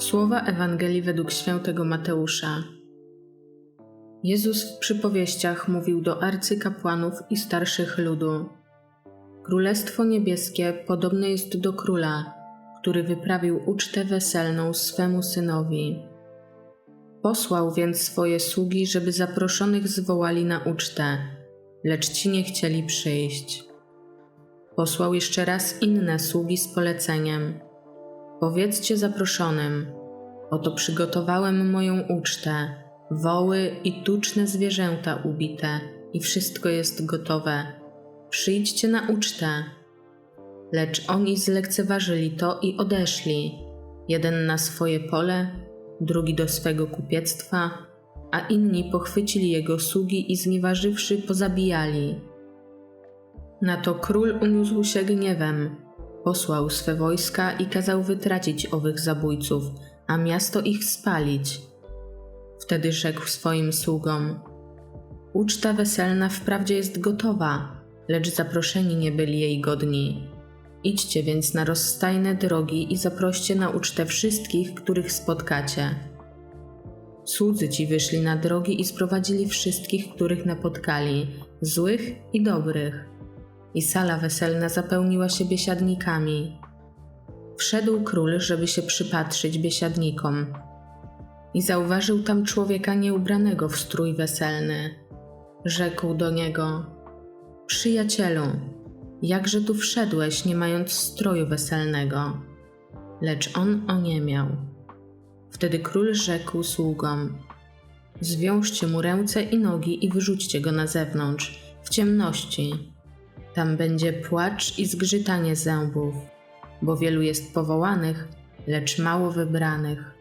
Słowa Ewangelii według świętego Mateusza. Jezus w przypowieściach mówił do arcykapłanów i starszych ludu. Królestwo niebieskie podobne jest do króla, który wyprawił ucztę weselną swemu synowi. Posłał więc swoje sługi, żeby zaproszonych zwołali na ucztę, lecz ci nie chcieli przyjść. Posłał jeszcze raz inne sługi z poleceniem – Powiedzcie zaproszonym: Oto przygotowałem moją ucztę, woły i tuczne zwierzęta ubite, i wszystko jest gotowe. Przyjdźcie na ucztę. Lecz oni zlekceważyli to i odeszli, jeden na swoje pole, drugi do swego kupiectwa, a inni pochwycili jego sługi i znieważywszy pozabijali. Na to król uniósł się gniewem Posłał swe wojska i kazał wytracić owych zabójców, a miasto ich spalić. Wtedy rzekł swoim sługom: Uczta weselna wprawdzie jest gotowa, lecz zaproszeni nie byli jej godni. Idźcie więc na rozstajne drogi i zaproście na ucztę wszystkich, których spotkacie. Słudzy ci wyszli na drogi i sprowadzili wszystkich, których napotkali, złych i dobrych i sala weselna zapełniła się biesiadnikami. Wszedł król, żeby się przypatrzyć biesiadnikom. I zauważył tam człowieka nieubranego w strój weselny. Rzekł do niego: Przyjacielu, jakże tu wszedłeś, nie mając stroju weselnego? Lecz on oniemiał. Wtedy król rzekł sługom: Zwiążcie mu ręce i nogi i wyrzućcie go na zewnątrz, w ciemności tam będzie płacz i zgrzytanie zębów, bo wielu jest powołanych, lecz mało wybranych.